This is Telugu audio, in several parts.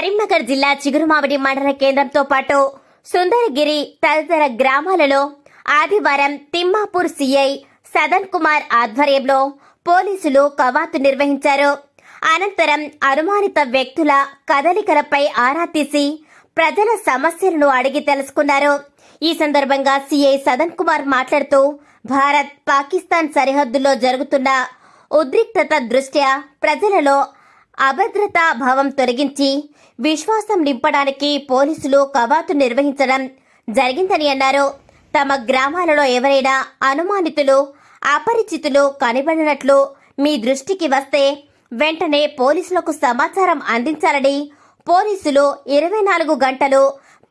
కరీంనగర్ జిల్లా చిగురుమావిడి మండల కేంద్రంతో పాటు సుందరగిరి తదితర గ్రామాలలో ఆదివారం తిమ్మాపూర్ సిఐ సదన్ కుమార్ ఆధ్వర్యంలో పోలీసులు కవాతు నిర్వహించారు. అనంతరం అనుమానిత వ్యక్తుల కదలికలపై ఆరా తీసి ప్రజల సమస్యలను అడిగి తెలుసుకున్నారు. ఈ సందర్భంగా సీఐ సదన్ కుమార్ మాట్లాడుతూ భారత్ పాకిస్తాన్ సరిహద్దుల్లో జరుగుతున్న ఉద్రిక్తత దృష్ట్యా ప్రజలలో అభద్రతా భావం తొలగించి విశ్వాసం నింపడానికి పోలీసులు కవాతు నిర్వహించడం జరిగిందని అన్నారు. తమ గ్రామాలలో ఎవరైనా అనుమానితులు అపరిచితులు కనిబడినట్లు మీ దృష్టికి వస్తే వెంటనే పోలీసులకు సమాచారం అందించాలని పోలీసులు ఇరవై నాలుగు గంటలు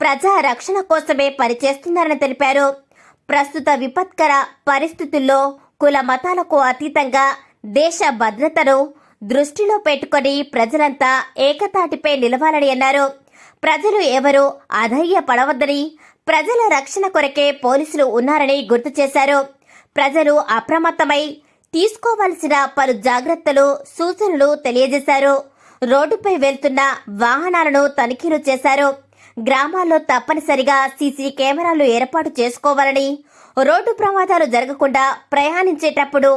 ప్రజా రక్షణ కోసమే పనిచేస్తున్నారని తెలిపారు. ప్రస్తుత విపత్కర పరిస్థితుల్లో కుల మతాలకు అతీతంగా దేశ భద్రతను దృష్టిలో పెట్టుకొని ప్రజలంతా ఏకతాటిపై నిలవాలని అన్నారు. ప్రజలు ఎవరూ అధైర్యపడవద్దని ప్రజల రక్షణ కొరకే పోలీసులు ఉన్నారని గుర్తు చేశారు. ప్రజలు అప్రమత్తమై తీసుకోవాల్సిన పలు జాగ్రత్తలు సూచనలు తెలియజేశారు. రోడ్డుపై వెళ్తున్న వాహనాలను తనిఖీలు చేశారు. గ్రామాల్లో తప్పనిసరిగా సీసీ కెమెరాలు ఏర్పాటు చేసుకోవాలని రోడ్డు ప్రమాదాలు జరగకుండా ప్రయాణించేటప్పుడు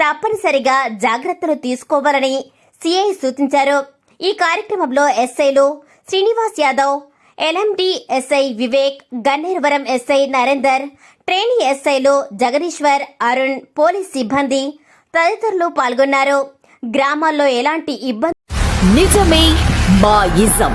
తప్పనిసరిగా జాగ్రత్తలు తీసుకోవాలని సిఐ సూచించారు. ఈ కార్యక్రమంలో ఎస్ఐలు Srinivas Yadav LMD SI Vivek Ganneruvaram SI Narender trainee ఎస్ఐలు జగదీశ్వర్ అరుణ్ పోలీస్ సిబ్బంది తదితరులు పాల్గొన్నారు. గ్రామాల్లో ఎలాంటి ఇబ్బంది నిజమే మా ఇజం